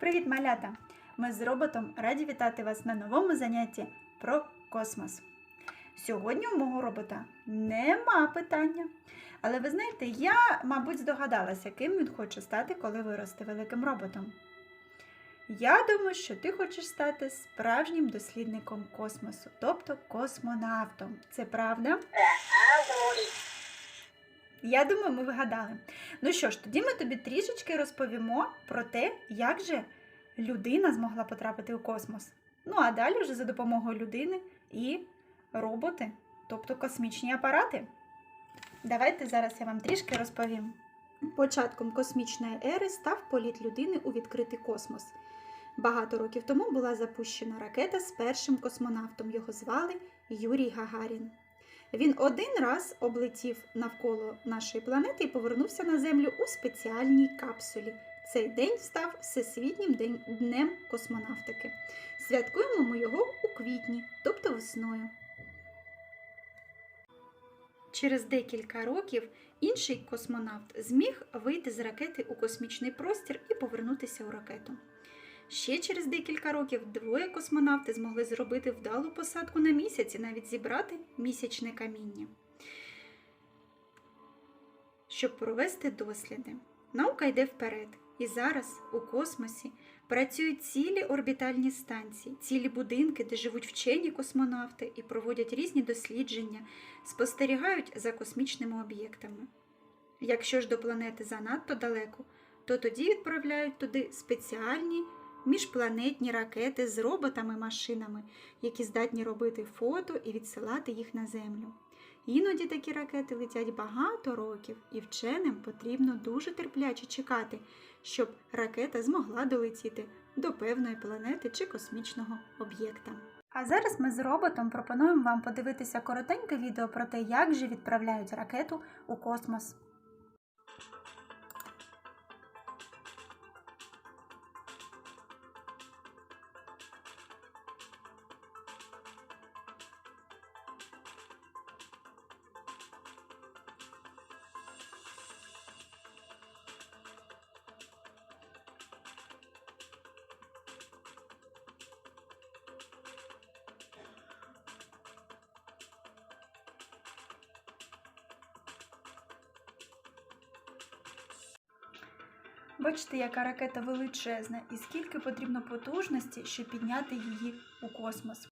Привіт, малята! Ми з роботом раді вітати вас на новому занятті про космос. Сьогодні у мого робота нема питання. Але ви знаєте, я, мабуть, здогадалася, ким він хоче стати, коли виросте великим роботом. Я думаю, що ти хочеш стати справжнім дослідником космосу, тобто космонавтом. Це правда? Я думаю, ми вигадали. Ну що ж, тоді ми тобі трішечки розповімо про те, як же людина змогла потрапити у космос. Ну а далі вже за допомогою людини і роботи, тобто космічні апарати. Давайте зараз я вам трішки розповім. Початком космічної ери став політ людини у відкритий космос. Багато років тому була запущена ракета з першим космонавтом. Його звали Юрій Гагарін. Він один раз облетів навколо нашої планети і повернувся на Землю у спеціальній капсулі. Цей день став Всесвітнім днем космонавтики. Святкуємо ми його у квітні, тобто весною. Через декілька років інший космонавт зміг вийти з ракети у космічний простір і повернутися у ракету. Ще через декілька років двоє космонавти змогли зробити вдалу посадку на місяць і навіть зібрати місячне каміння, щоб провести досліди. Наука йде вперед, і зараз у космосі працюють цілі орбітальні станції, цілі будинки, де живуть вчені космонавти і проводять різні дослідження, спостерігають за космічними об'єктами. Якщо ж до планети занадто далеко, то тоді відправляють туди спеціальні міжпланетні ракети з роботами-машинами, які здатні робити фото і відсилати їх на Землю. Іноді такі ракети летять багато років, і вченим потрібно дуже терпляче чекати, щоб ракета змогла долетіти до певної планети чи космічного об'єкта. А зараз ми з роботом пропонуємо вам подивитися коротеньке відео про те, як же відправляють ракету у космос. Бачите, яка ракета величезна, і скільки потрібно потужності, щоб підняти її у космос.